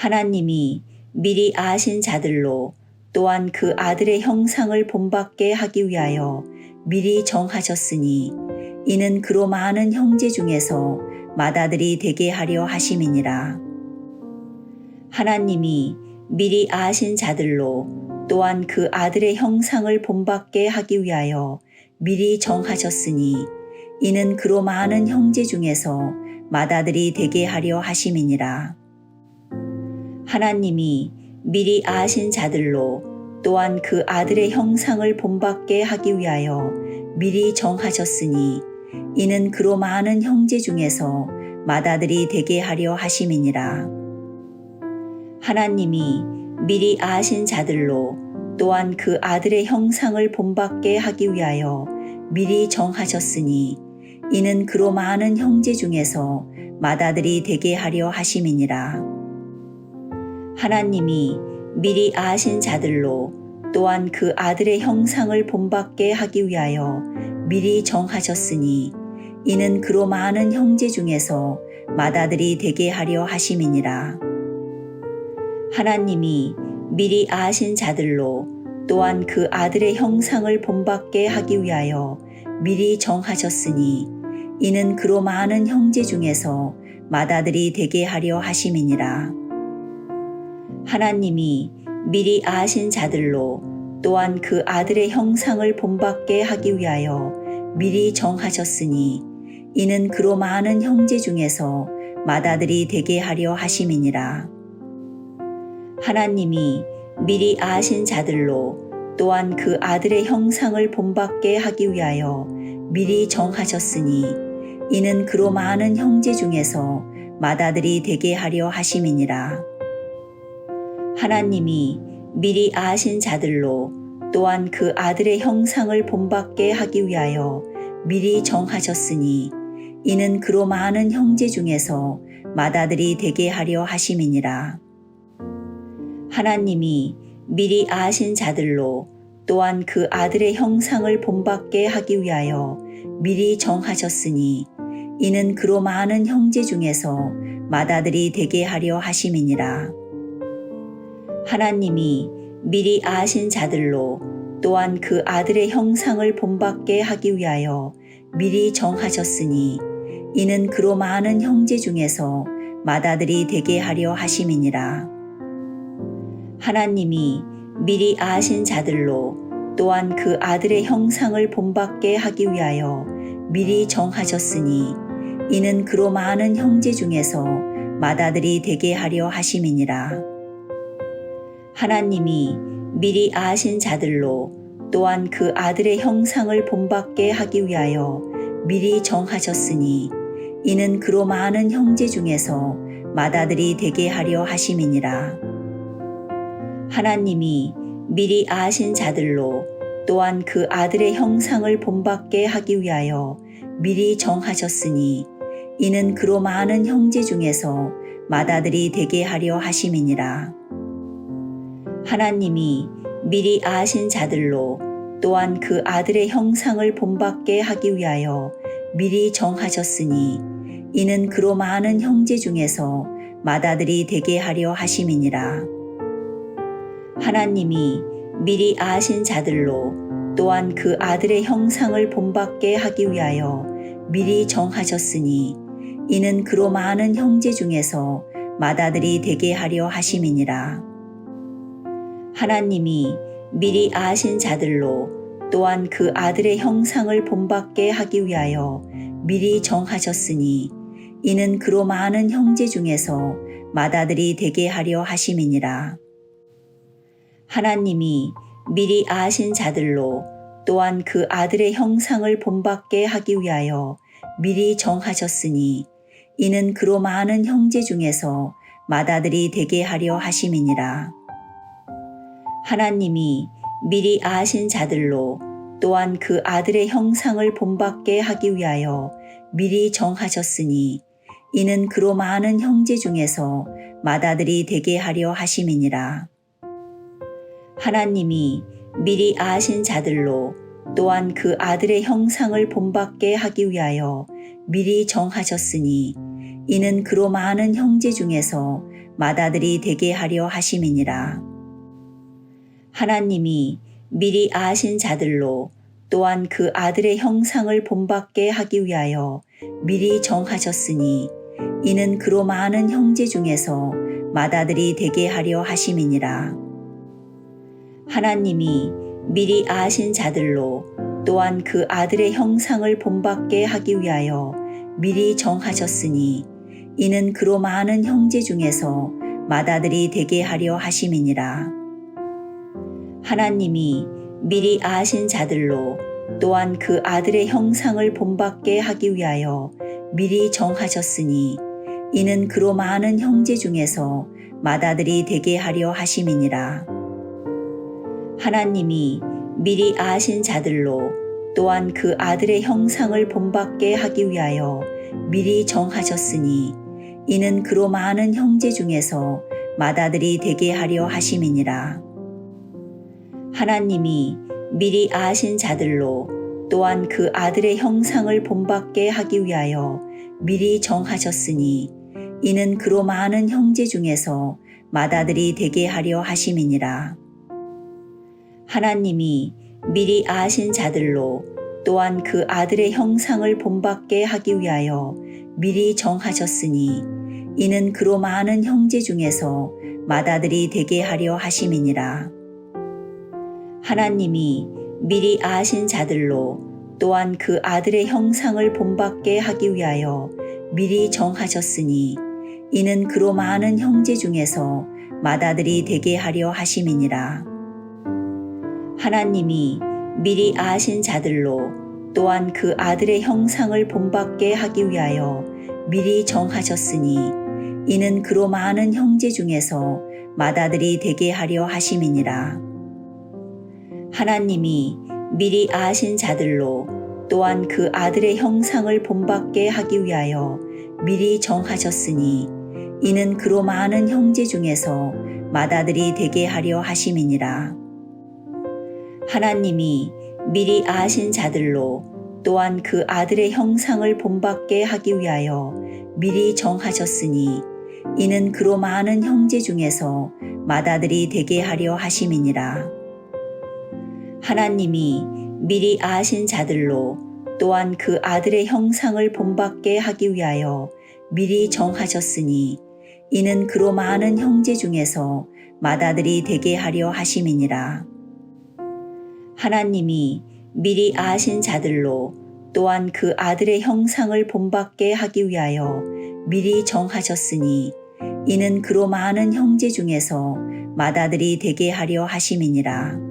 하나님이 미리 아신 자들로 또한 그 아들의 형상을 본받게 하기 위하여 미리 정하셨으니 이는 그로 많은 형제 중에서 맏아들이 되게 하려 하심이니라. 하나님이 미리 아신 자들로 또한 그 아들의 형상을 본받게 하기 위하여 미리 정하셨으니 이는 그로 많은 형제 중에서 맏아들이 되게 하려 하심이니라. 하나님이 미리 아신 자들로 또한 그 아들의 형상을 본받게 하기 위하여 미리 정하셨으니 이는 그로 많은 형제 중에서 맏아들이 되게 하려 하심이니라. 하나님이 미리 아신 자들로 또한 그 아들의 형상을 본받게 하기 위하여 미리 정하셨으니 이는 그로 많은 형제 중에서 맏아들이 되게 하려 하심이니라. 하나님이 미리 아신 자들로 또한 그 아들의 형상을 본받게 하기 위하여 미리 정하셨으니 이는 그로 많은 형제 중에서 맏아들이 되게 하려 하심이니라. 하나님이 미리 아신 자들로 또한 그 아들의 형상을 본받게 하기 위하여 미리 정하셨으니 이는 그로 많은 형제 중에서 맏아들이 되게 하려 하심이니라. 하나님이 미리 아신 자들로 또한 그 아들의 형상을 본받게 하기 위하여 미리 정하셨으니 이는 그로 많은 형제 중에서 맏아들이 되게 하려 하심이니라. 하나님이 미리 아신 자들로 또한 그 아들의 형상을 본받게 하기 위하여 미리 정하셨으니 이는 그로 많은 형제 중에서 맏아들이 되게 하려 하심이니라. 하나님이 미리 아신 자들로 또한 그 아들의 형상을 본받게 하기 위하여 미리 정하셨으니 이는 그로 많은 형제 중에서 맏아들이 되게 하려 하심이니라. 하나님이 미리 아신 자들로 또한 그 아들의 형상을 본받게 하기 위하여 미리 정하셨으니 이는 그로 많은 형제 중에서 맏아들이 되게 하려 하심이니라. 하나님이 미리 아신 자들로 또한 그 아들의 형상을 본받게 하기 위하여 미리 정하셨으니 이는 그로 많은 형제 중에서 맏아들이 되게 하려 하심이니라. 하나님이 미리 아신 자들로 또한 그 아들의 형상을 본받게 하기 위하여 미리 정하셨으니 이는 그로 많은 형제 중에서 맏아들이 되게 하려 하심이니라. 하나님이 미리 아신 자들로 또한 그 아들의 형상을 본받게 하기 위하여 미리 정하셨으니 이는 그로 많은 형제 중에서 맏아들이 되게 하려 하심이니라. 하나님이 미리 아신 자들로 또한 그 아들의 형상을 본받게 하기 위하여 미리 정하셨으니 이는 그로 많은 형제 중에서 맏아들이 되게 하려 하심이니라. 하나님이 미리 아신 자들로 또한 그 아들의 형상을 본받게 하기 위하여 미리 정하셨으니 이는 그로 많은 형제 중에서 맏아들이 되게 하려 하심이니라. 하나님이 미리 아신 자들로 또한 그 아들의 형상을 본받게 하기 위하여 미리 정하셨으니 이는 그로 많은 형제 중에서 맏아들이 되게 하려 하심이니라. 하나님이 미리 아신 자들로 또한 그 아들의 형상을 본받게 하기 위하여 미리 정하셨으니 이는 그로 많은 형제 중에서 맏아들이 되게 하려 하심이니라. 하나님이 미리 아신 자들로 또한 그 아들의 형상을 본받게 하기 위하여 미리 정하셨으니 이는 그로 많은 형제 중에서 맏아들이 되게 하려 하심이니라. 하나님이 미리 아신 자들로 또한 그 아들의 형상을 본받게 하기 위하여 미리 정하셨으니 이는 그로 많은 형제 중에서 맏아들이 되게 하려 하심이니라. 하나님이 미리 아신 자들로 또한 그 아들의 형상을 본받게 하기 위하여 미리 정하셨으니 이는 그로 많은 형제 중에서 맏아들이 되게 하려 하심이니라. 하나님이 미리 아신 자들로 또한 그 아들의 형상을 본받게 하기 위하여 미리 정하셨으니 이는 그로 많은 형제 중에서 맏아들이 되게 하려 하심이니라. 하나님이 미리 아신 자들로 또한 그 아들의 형상을 본받게 하기 위하여 미리 정하셨으니 이는 그로 많은 형제 중에서 맏아들이 되게 하려 하심이니라. 하나님이 미리 아신 자들로 또한 그 아들의 형상을 본받게 하기 위하여 미리 정하셨으니 이는 그로 많은 형제 중에서 맏아들이 되게 하려 하심이니라. 하나님이 미리 아신 자들로 또한 그 아들의 형상을 본받게 하기 위하여 미리 정하셨으니 이는 그로 많은 형제 중에서 맏아들이 되게 하려 하심이니라. 하나님이 미리 아신 자들로 또한 그 아들의 형상을 본받게 하기 위하여 미리 정하셨으니 이는 그로 많은 형제 중에서 맏아들이 되게 하려 하심이니라. 하나님이 미리 아신 자들로 또한 그 아들의 형상을 본받게 하기 위하여 미리 정하셨으니 이는 그로 많은 형제 중에서 맏아들이 되게 하려 하심이니라. 하나님이 미리 아신 자들로 또한 그 아들의 형상을 본받게 하기 위하여 미리 정하셨으니 이는 그로 많은 형제 중에서 맏아들이 되게 하려 하심이니라. 하나님이 미리 아신 자들로 또한 그 아들의 형상을 본받게 하기 위하여 미리 정하셨으니 이는 그로 많은 형제 중에서 맏아들이 되게 하려 하심이니라. 하나님이 미리 아신 자들로 또한 그 아들의 형상을 본받게 하기 위하여 미리 정하셨으니 이는 그로 많은 형제 중에서 맏아들이 되게 하려 하심이니라. 하나님이 미리 아신 자들로 또한 그 아들의 형상을 본받게 하기 위하여 미리 정하셨으니 이는 그로 많은 형제 중에서 맏아들이 되게 하려 하심이니라. 하나님이 미리 아신 자들로 또한 그 아들의 형상을 본받게 하기 위하여 미리 정하셨으니 이는 그로 많은 형제 중에서 맏아들이 되게 하려 하심이니라. 하나님이 미리 아신 자들로 또한 그 아들의 형상을 본받게 하기 위하여 미리 정하셨으니 이는 그로 많은 형제 중에서 맏아들이 되게 하려 하심이니라.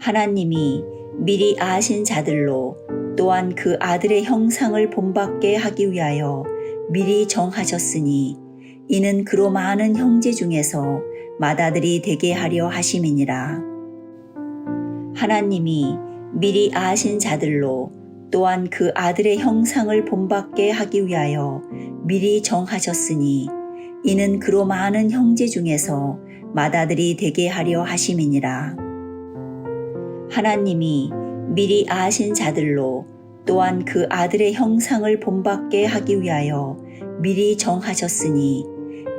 하나님이 미리 아신 자들로 또한 그 아들의 형상을 본받게 하기 위하여 미리 정하셨으니 이는 그로 많은 형제 중에서 맏아들이 되게 하려 하심이니라. 하나님이 미리 아신 자들로 또한 그 아들의 형상을 본받게 하기 위하여 미리 정하셨으니 이는 그로 많은 형제 중에서 맏아들이 되게 하려 하심이니라. 하나님이 미리 아신 자들로 또한 그 아들의 형상을 본받게 하기 위하여 미리 정하셨으니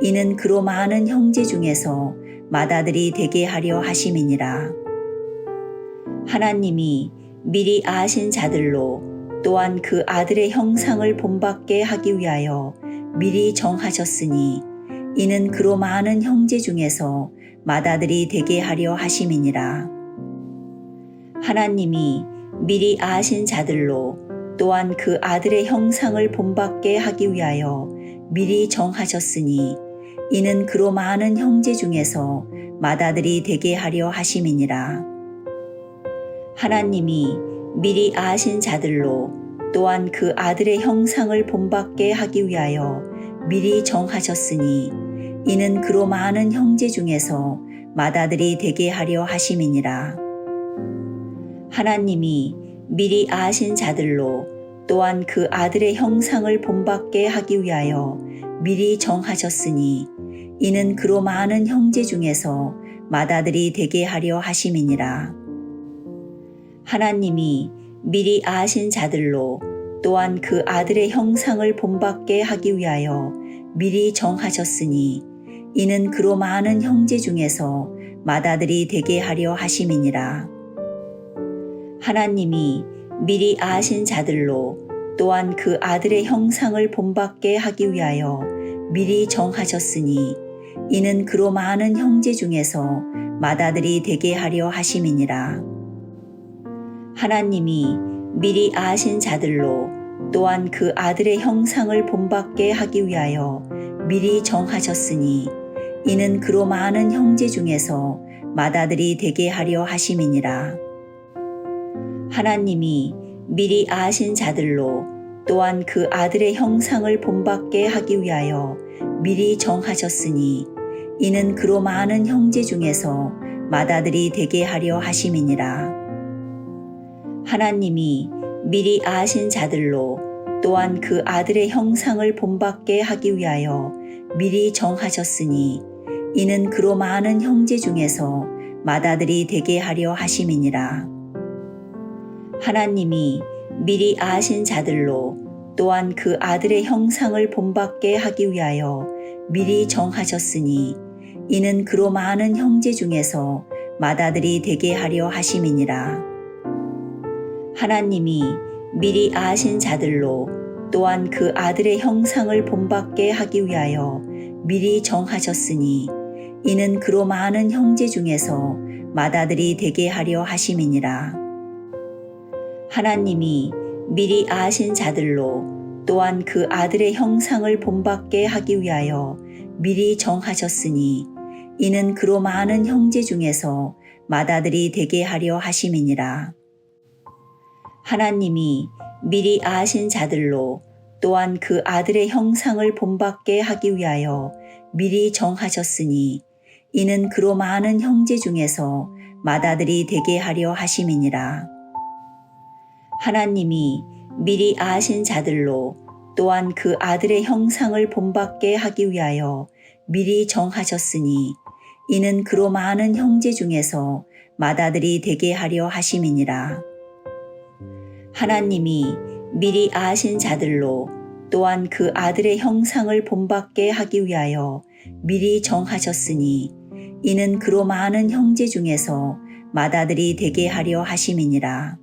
이는 그로 많은 형제 중에서 맏아들이 되게 하려 하심이니라. 하나님이 미리 아신 자들로 또한 그 아들의 형상을 본받게 하기 위하여 미리 정하셨으니 이는 그로 많은 형제 중에서 맏아들이 되게 하려 하심이니라. 하나님이 미리 아신 자들로 또한 그 아들의 형상을 본받게 하기 위하여 미리 정하셨으니 이는 그로 많은 형제 중에서 맏아들이 되게 하려 하심이니라. 하나님이 미리 아신 자들로 또한 그 아들의 형상을 본받게 하기 위하여 미리 정하셨으니 이는 그로 많은 형제 중에서 맏아들이 되게 하려 하심이니라. 하나님이 미리 아신 자들로 또한 그 아들의 형상을 본받게 하기 위하여 미리 정하셨으니 이는 그로 많은 형제 중에서 맏아들이 되게 하려 하심이니라. 하나님이 미리 아신 자들로 또한 맏아들의 형상을 본받게 하기 위하여 미리 정하셨으니 이는 그로 많은 형제 중에서 맏아들이 되게 하려 하심이니라. 하나님이 미리 아신 자들로 또한 그 아들의 형상을 본받게 하기 위하여 미리 정하셨으니 이는 그로 많은 형제 중에서 맏아들이 되게 하려 하심이니라. 하나님이 미리 아신 자들로 또한 그 아들의 형상을 본받게 하기 위하여 미리 정하셨으니 이는 그로 많은 형제 중에서 맏아들이 되게 하려 하심이니라. 하나님이 미리 아신 자들로 또한 그 아들의 형상을 본받게 하기 위하여 미리 정하셨으니 이는 그로 많은 형제 중에서 맏아들이 되게 하려 하심이니라. 하나님이 미리 아신 자들로 또한 그 아들의 형상을 본받게 하기 위하여 미리 정하셨으니 이는 그로 많은 형제 중에서 맏아들이 되게 하려 하심이니라. 하나님이 미리 아신 자들로 또한 그 아들의 형상을 본받게 하기 위하여 미리 정하셨으니 이는 그로 많은 형제 중에서 맏아들이 되게 하려 하심이니라. 하나님이 미리 아신 자들로 또한 그 아들의 형상을 본받게 하기 위하여 미리 정하셨으니 이는 그로 많은 형제 중에서 맏아들이 되게 하려 하심이니라. 하나님이 미리 아신 자들로 또한 그 아들의 형상을 본받게 하기 위하여 미리 정하셨으니 이는 그로 많은 형제 중에서 맏아들이 되게 하려 하심이니라. 하나님이 미리 아신 자들로 또한 그 아들의 형상을 본받게 하기 위하여 미리 정하셨으니 이는 그로 많은 형제 중에서 맏아들이 되게 하려 하심이니라. 하나님이 미리 아신 자들로 또한 그 아들의 형상을 본받게 하기 위하여 미리 정하셨으니 이는 그로 많은 형제 중에서 맏아들이 되게 하려 하심이니라. 하나님이 미리 아신 자들로 또한 그 아들의 형상을 본받게 하기 위하여 미리 정하셨으니 이는 그로 많은 형제 중에서 맏아들이 되게 하려 하심이니라.